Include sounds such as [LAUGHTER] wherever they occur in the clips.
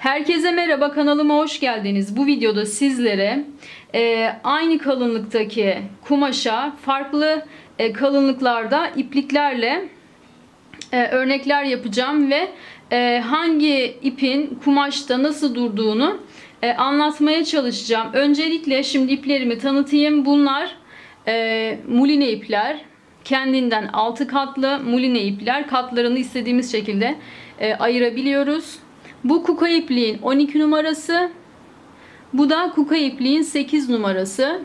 Herkese merhaba kanalıma hoş geldiniz. Bu videoda sizlere e, aynı kalınlıktaki kumaşa farklı e, kalınlıklarda ipliklerle e, örnekler yapacağım ve e, hangi ipin kumaşta nasıl durduğunu e, anlatmaya çalışacağım. Öncelikle şimdi iplerimi tanıtayım. Bunlar e, muline ipler. Kendinden 6 katlı muline ipler. Katlarını istediğimiz şekilde e, ayırabiliyoruz. Bu kuka ipliğin 12 numarası. Bu da kuka ipliğin 8 numarası.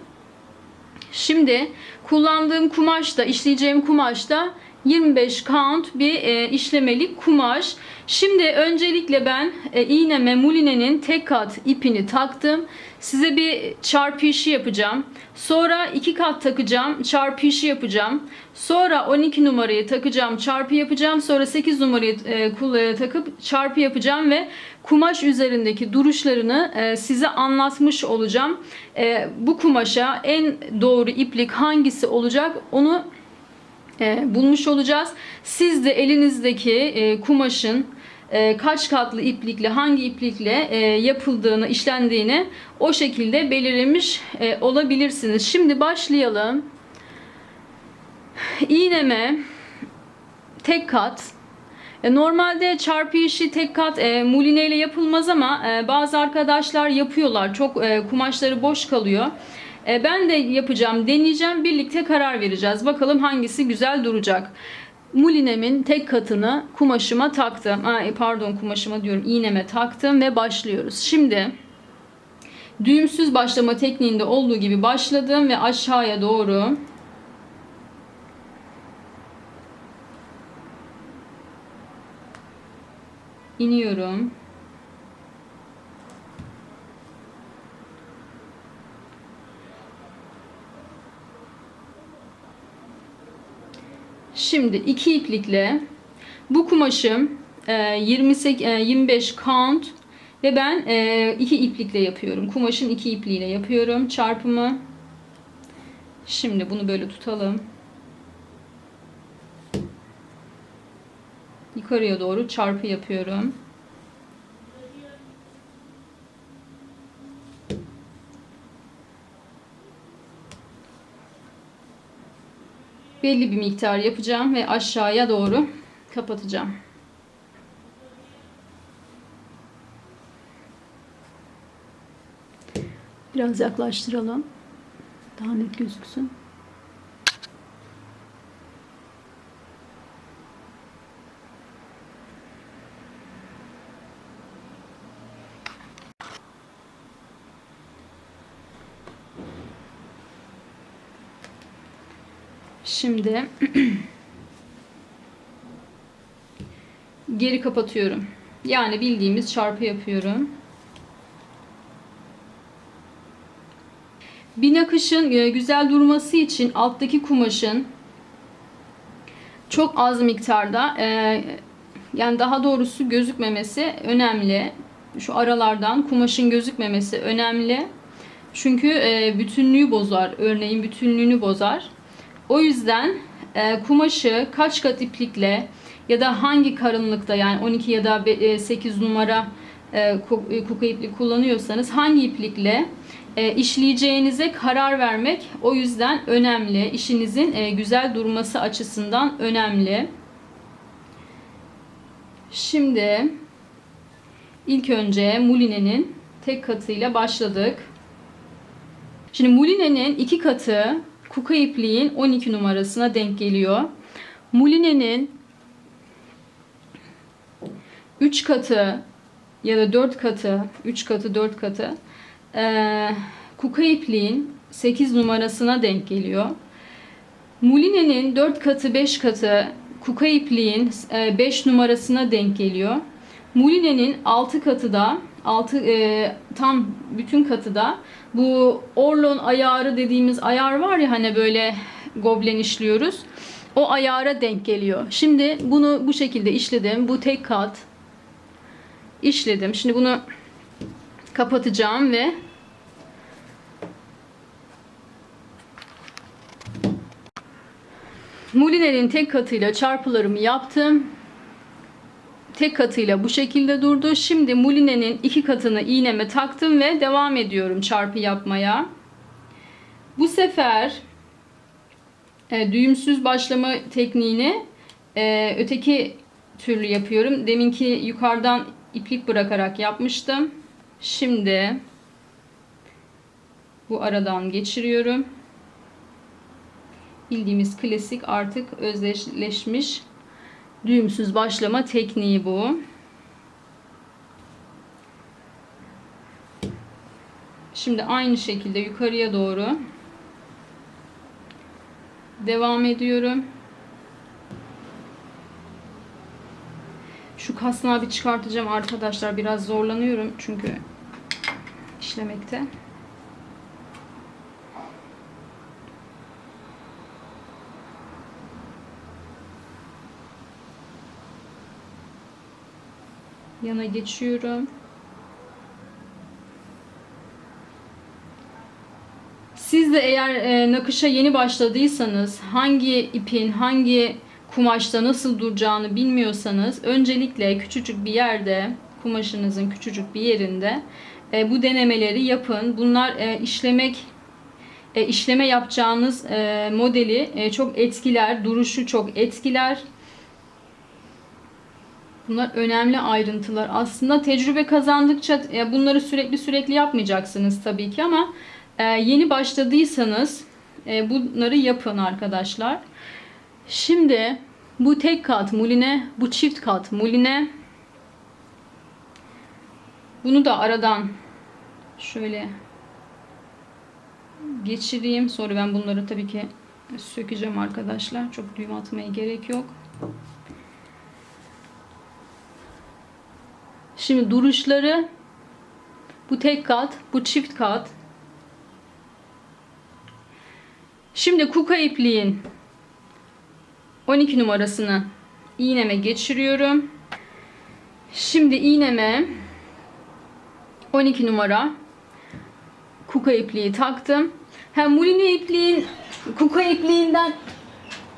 Şimdi kullandığım kumaş da işleyeceğim kumaş da 25 count bir e, işlemelik kumaş. Şimdi öncelikle ben e, iğneme mulinenin tek kat ipini taktım. Size bir çarpı işi yapacağım. Sonra iki kat takacağım. Çarpı işi yapacağım. Sonra 12 numarayı takacağım. Çarpı yapacağım. Sonra 8 numarayı e, e, takıp çarpı yapacağım ve kumaş üzerindeki duruşlarını e, size anlatmış olacağım. E, bu kumaşa en doğru iplik hangisi olacak onu e, bulmuş olacağız. Siz de elinizdeki e, kumaşın e, kaç katlı iplikle hangi iplikle yapıldığını, işlendiğini o şekilde belirlemiş olabilirsiniz. Şimdi başlayalım. İğneme tek kat Normalde çarpı işi tek kat e, muline ile yapılmaz ama e, bazı arkadaşlar yapıyorlar. Çok e, kumaşları boş kalıyor. E, ben de yapacağım, deneyeceğim. Birlikte karar vereceğiz. Bakalım hangisi güzel duracak. Mulinemin tek katını kumaşıma taktım. Ay, pardon kumaşıma diyorum. iğneme taktım ve başlıyoruz. Şimdi düğümsüz başlama tekniğinde olduğu gibi başladım ve aşağıya doğru iniyorum. Şimdi iki iplikle bu kumaşım e, 28 e, 25 count ve ben e, iki iplikle yapıyorum. Kumaşın iki ipliğiyle yapıyorum çarpımı. Şimdi bunu böyle tutalım. Yukarıya doğru çarpı yapıyorum. Belli bir miktar yapacağım ve aşağıya doğru kapatacağım. Biraz yaklaştıralım. Daha net gözüksün. Şimdi [CLEARS THROAT] geri kapatıyorum. Yani bildiğimiz çarpı yapıyorum. Bir nakışın e, güzel durması için alttaki kumaşın çok az miktarda e, yani daha doğrusu gözükmemesi önemli. Şu aralardan kumaşın gözükmemesi önemli. Çünkü e, bütünlüğü bozar. Örneğin bütünlüğünü bozar. O yüzden e, kumaşı kaç kat iplikle ya da hangi kalınlıkta yani 12 ya da 8 numara e, kuka iplik kullanıyorsanız hangi iplikle e, işleyeceğinize karar vermek o yüzden önemli. İşinizin e, güzel durması açısından önemli. Şimdi ilk önce mulinenin tek katıyla başladık. Şimdi mulinenin iki katı kuka ipliğin 12 numarasına denk geliyor. Mulinenin 3 katı ya da 4 katı, 3 katı, 4 katı e, kuka ipliğin 8 numarasına denk geliyor. Mulinenin 4 katı, 5 katı kuka ipliğin 5 numarasına denk geliyor. Mulinenin 6 katı da 6 e, tam bütün katı da bu orlon ayarı dediğimiz ayar var ya hani böyle goblen işliyoruz. O ayara denk geliyor. Şimdi bunu bu şekilde işledim. Bu tek kat işledim. Şimdi bunu kapatacağım ve Muline'nin tek katıyla çarpılarımı yaptım. Tek katıyla bu şekilde durdu. Şimdi mulinenin iki katını iğneme taktım ve devam ediyorum çarpı yapmaya. Bu sefer e, düğümsüz başlama tekniğini e, öteki türlü yapıyorum. Deminki yukarıdan iplik bırakarak yapmıştım. Şimdi bu aradan geçiriyorum. Bildiğimiz klasik artık özdeşleşmiş düğümsüz başlama tekniği bu. Şimdi aynı şekilde yukarıya doğru devam ediyorum. Şu kasnağı bir çıkartacağım arkadaşlar. Biraz zorlanıyorum çünkü işlemekte. Yana geçiyorum. Siz de eğer e, nakışa yeni başladıysanız hangi ipin hangi kumaşta nasıl duracağını bilmiyorsanız öncelikle küçücük bir yerde kumaşınızın küçücük bir yerinde e, bu denemeleri yapın. Bunlar e, işlemek e, işleme yapacağınız e, modeli e, çok etkiler, duruşu çok etkiler. Bunlar önemli ayrıntılar. Aslında tecrübe kazandıkça e, bunları sürekli sürekli yapmayacaksınız tabii ki ama e, yeni başladıysanız e, bunları yapın arkadaşlar. Şimdi bu tek kat muline, bu çift kat muline. Bunu da aradan şöyle geçireyim. Sonra ben bunları tabii ki sökeceğim arkadaşlar. Çok düğüm atmaya gerek yok. Şimdi duruşları bu tek kat, bu çift kat. Şimdi kuka ipliğin 12 numarasını iğneme geçiriyorum. Şimdi iğneme 12 numara kuka ipliği taktım. Hem muline ipliğin kuka ipliğinden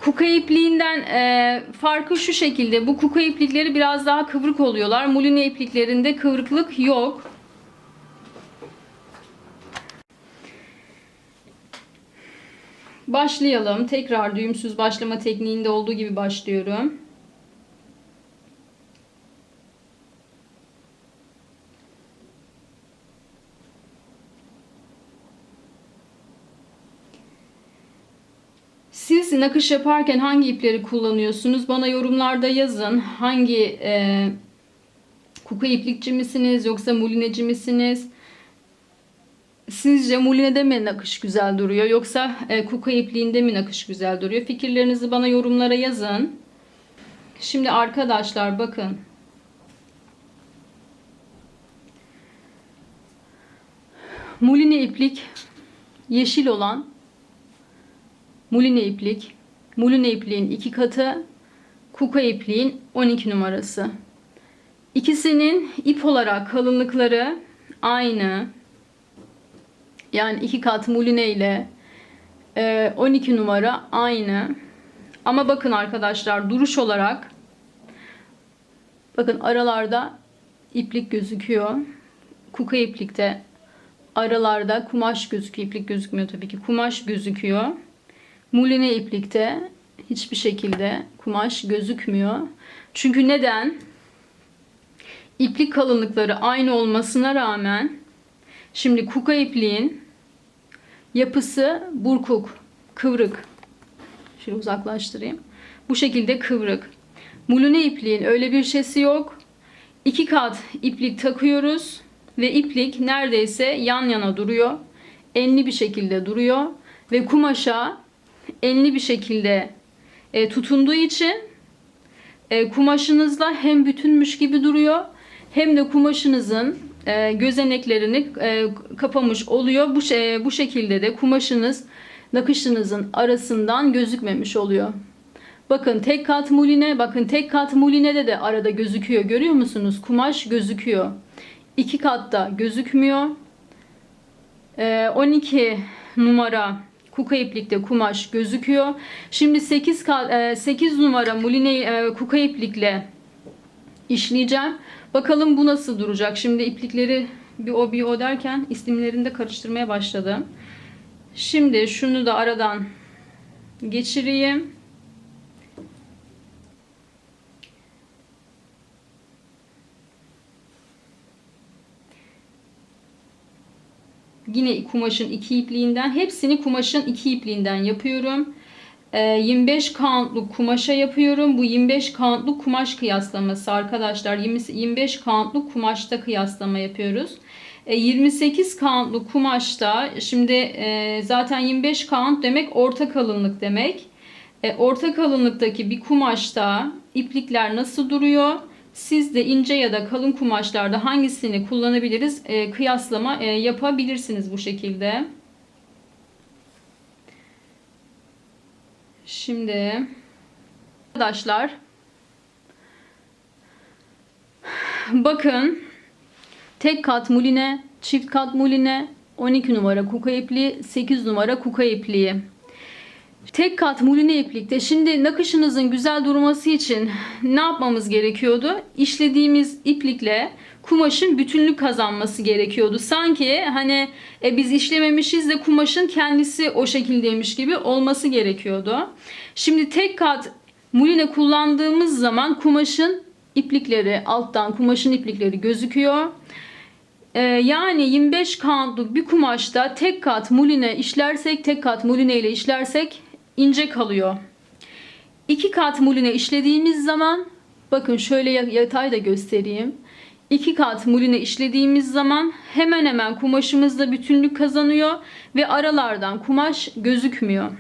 Kuka ipliğinden e, farkı şu şekilde. Bu kuka iplikleri biraz daha kıvrık oluyorlar. Muline ipliklerinde kıvrıklık yok. Başlayalım. Tekrar düğümsüz başlama tekniğinde olduğu gibi başlıyorum. Siz nakış yaparken hangi ipleri kullanıyorsunuz? Bana yorumlarda yazın. Hangi e, kuka iplikçi misiniz yoksa mulineci misiniz? Sizce mulinede mi nakış güzel duruyor yoksa e, kuka ipliğinde mi nakış güzel duruyor? Fikirlerinizi bana yorumlara yazın. Şimdi arkadaşlar bakın. Muline iplik yeşil olan muline iplik, muline ipliğin iki katı, kuka ipliğin 12 numarası. İkisinin ip olarak kalınlıkları aynı. Yani iki kat muline ile 12 e, numara aynı. Ama bakın arkadaşlar duruş olarak bakın aralarda iplik gözüküyor. Kuka iplikte aralarda kumaş gözüküyor. İplik gözükmüyor tabii ki. Kumaş gözüküyor. Muline iplikte hiçbir şekilde kumaş gözükmüyor. Çünkü neden? İplik kalınlıkları aynı olmasına rağmen şimdi kuka ipliğin yapısı burkuk, kıvrık. Şöyle uzaklaştırayım. Bu şekilde kıvrık. Muline ipliğin öyle bir şeysi yok. İki kat iplik takıyoruz ve iplik neredeyse yan yana duruyor. Enli bir şekilde duruyor ve kumaşa enli bir şekilde e, tutunduğu için e, kumaşınızla hem bütünmüş gibi duruyor hem de kumaşınızın e, gözeneklerini e, kapamış oluyor. Bu, şey, bu şekilde de kumaşınız nakışınızın arasından gözükmemiş oluyor. Bakın tek kat muline, bakın tek kat mulinede de arada gözüküyor. Görüyor musunuz? Kumaş gözüküyor. İki katta gözükmüyor. E, 12 numara kuka iplikte kumaş gözüküyor. Şimdi 8 8 e, numara muline kuka iplikle işleyeceğim. Bakalım bu nasıl duracak. Şimdi iplikleri bir o bir o derken isimlerini de karıştırmaya başladım. Şimdi şunu da aradan geçireyim. Yine kumaşın iki ipliğinden hepsini kumaşın iki ipliğinden yapıyorum. Ee, 25 kauntluk kumaşa yapıyorum. Bu 25 kauntluk kumaş kıyaslaması arkadaşlar. 20 25 kauntluk kumaşta kıyaslama yapıyoruz. E, 28 kauntluk kumaşta şimdi e, zaten 25 count demek orta kalınlık demek. E, orta kalınlıktaki bir kumaşta iplikler nasıl duruyor? Siz de ince ya da kalın kumaşlarda hangisini kullanabiliriz? E, kıyaslama e, yapabilirsiniz bu şekilde. Şimdi arkadaşlar bakın tek kat muline, çift kat muline, 12 numara kuka ipliği, 8 numara kuka ipliği. Tek kat muline iplikte şimdi nakışınızın güzel durması için ne yapmamız gerekiyordu? İşlediğimiz iplikle kumaşın bütünlük kazanması gerekiyordu. Sanki hani e, biz işlememişiz de kumaşın kendisi o şekildeymiş gibi olması gerekiyordu. Şimdi tek kat muline kullandığımız zaman kumaşın iplikleri alttan kumaşın iplikleri gözüküyor. Ee, yani 25 countluk bir kumaşta tek kat muline işlersek, tek kat muline ile işlersek ince kalıyor. İki kat muline işlediğimiz zaman bakın şöyle yatay da göstereyim. İki kat muline işlediğimiz zaman hemen hemen kumaşımızda bütünlük kazanıyor ve aralardan kumaş gözükmüyor.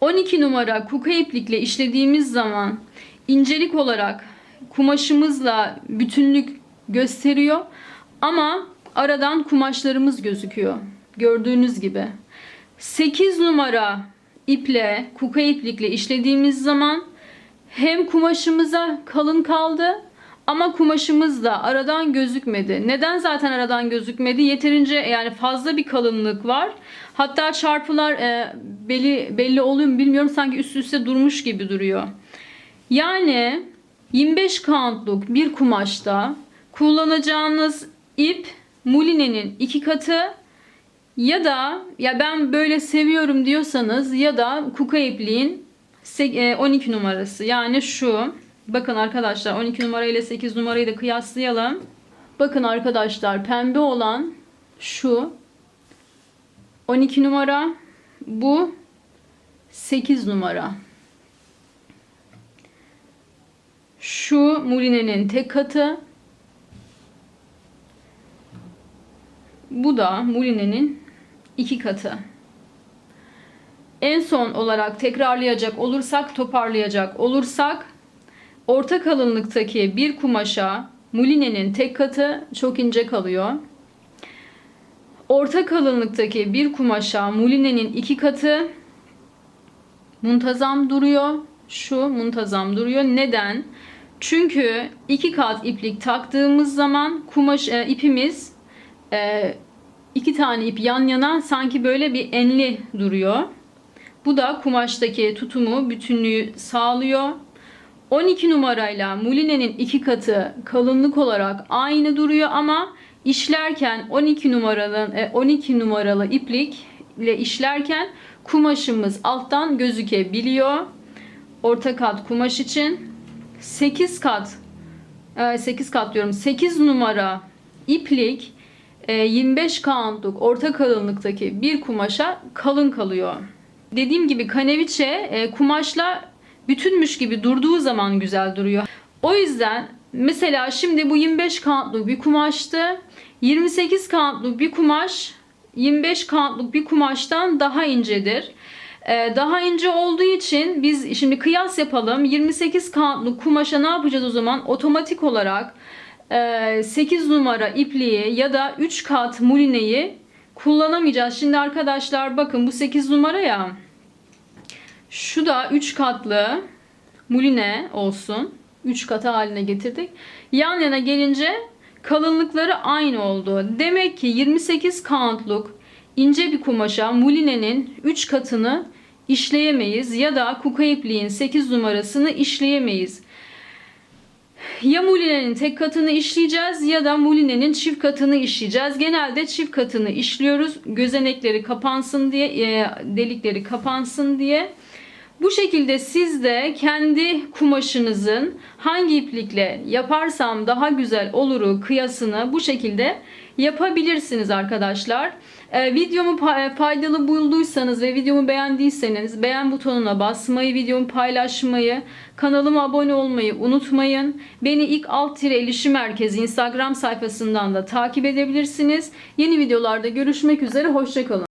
12 numara kuka iplikle işlediğimiz zaman incelik olarak kumaşımızla bütünlük gösteriyor ama aradan kumaşlarımız gözüküyor. Gördüğünüz gibi. 8 numara iple, kuka iplikle işlediğimiz zaman hem kumaşımıza kalın kaldı ama kumaşımız da aradan gözükmedi. Neden zaten aradan gözükmedi? Yeterince yani fazla bir kalınlık var. Hatta çarpılar e, belli belli oluyor mu bilmiyorum. Sanki üst üste durmuş gibi duruyor. Yani 25 countluk bir kumaşta kullanacağınız ip mulinenin iki katı ya da ya ben böyle seviyorum diyorsanız ya da Kuka ipliğin 12 e, numarası yani şu. Bakın arkadaşlar 12 numara ile 8 numarayı da kıyaslayalım. Bakın arkadaşlar pembe olan şu 12 numara bu 8 numara. Şu Murine'nin tek katı. Bu da Murine'nin 2 katı. En son olarak tekrarlayacak olursak, toparlayacak olursak orta kalınlıktaki bir kumaşa mulinenin tek katı çok ince kalıyor. Orta kalınlıktaki bir kumaşa mulinenin iki katı muntazam duruyor. Şu muntazam duruyor. Neden? Çünkü iki kat iplik taktığımız zaman kumaş e, ipimiz e, iki tane ip yan yana sanki böyle bir enli duruyor. Bu da kumaştaki tutumu, bütünlüğü sağlıyor. 12 numarayla mulinenin iki katı kalınlık olarak aynı duruyor ama işlerken 12 numaralı 12 numaralı iplik ile işlerken kumaşımız alttan gözükebiliyor. Orta kat kumaş için 8 kat 8 kat diyorum 8 numara iplik 25 kauntluk orta kalınlıktaki bir kumaşa kalın kalıyor. Dediğim gibi kaneviçe kumaşla bütünmüş gibi durduğu zaman güzel duruyor. O yüzden mesela şimdi bu 25 kauntluk bir kumaştı. 28 kauntluk bir kumaş 25 kauntluk bir kumaştan daha incedir. Daha ince olduğu için biz şimdi kıyas yapalım. 28 kauntluk kumaşa ne yapacağız o zaman? Otomatik olarak 8 numara ipliği ya da 3 kat mulineyi kullanamayacağız. Şimdi arkadaşlar bakın bu 8 numara ya. Şu da 3 katlı muline olsun. 3 katı haline getirdik. Yan yana gelince kalınlıkları aynı oldu. Demek ki 28 countluk ince bir kumaşa mulinenin 3 katını işleyemeyiz ya da kuka ipliğin 8 numarasını işleyemeyiz. Ya mulinenin tek katını işleyeceğiz ya da mulinenin çift katını işleyeceğiz. Genelde çift katını işliyoruz. Gözenekleri kapansın diye, e, delikleri kapansın diye. Bu şekilde siz de kendi kumaşınızın hangi iplikle yaparsam daha güzel oluru kıyasını bu şekilde yapabilirsiniz arkadaşlar. Ee, videomu pa- faydalı bulduysanız ve videomu beğendiyseniz beğen butonuna basmayı, videomu paylaşmayı, kanalıma abone olmayı unutmayın. Beni ilk alt tire ilişim merkezi Instagram sayfasından da takip edebilirsiniz. Yeni videolarda görüşmek üzere, hoşçakalın.